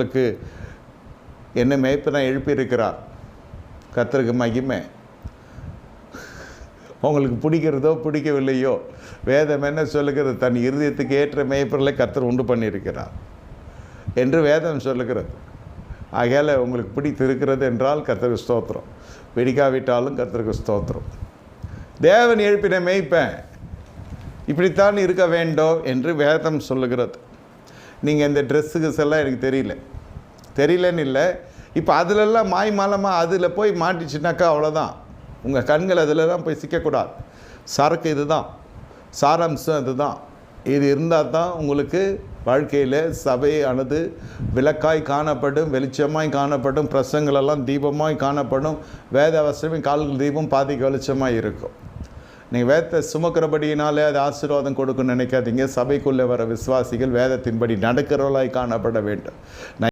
உங்களுக்கு என்ன மேய்ப்பனை எழுப்பியிருக்கிறார். கத்தருக்கு மகிமை. உங்களுக்கு பிடிக்கிறதோ பிடிக்கவில்லையோ வேதம் என்ன சொல்லுகிறது? தன் இருதயத்துக்கு ஏற்ற மேய்ப்பர்களை கத்தர் உண்டு பண்ணியிருக்கிறார் என்று வேதம் சொல்லுகிறது. ஆகையால் உங்களுக்கு பிடித்திருக்கிறது என்றால் கத்தருக்கு ஸ்தோத்திரம். பிடிக்காவிட்டாலும் கத்தருக்கு ஸ்தோத்திரம். தேவன் எழுப்பின மேய்ப்பேன். இப்படித்தான் இருக்க வேண்டும் என்று வேதம் சொல்லுகிறது. நீங்கள் இந்த ட்ரெஸ்ஸுக்கு எல்லாம் எனக்கு தெரியல. தெரியலன்னு இல்லை. இப்போ அதிலெல்லாம் மாய் மாலமாக அதில் போய் மாட்டிச்சுனாக்கா அவ்வளோதான் உங்கள் கண்கள் அதில் தான் போய் சிக்கக்கூடாது. சரக்கு இதுதான். சாராம்சம் இதுதான் இது இருந்தால் தான் உங்களுக்கு வாழ்க்கையில் சபையானது விளக்காய் காணப்படும் வெளிச்சமாய் காணப்படும் பிரசங்களெல்லாம் தீபமாய் காணப்படும் வேத அவசரமே கால்கள் தீபம் பாதிக்கு வெளிச்சமாக இருக்கும். நீ வேதத்தை சுமக்கிறபடியினாலே அது ஆசீர்வாதம் கொடுக்குன்னு நினைக்காதீங்க. சபைக்குள்ளே வர விசுவாசிகள் வேதத்தின்படி நடக்கிறவர்களாய் காணப்பட வேண்டும்.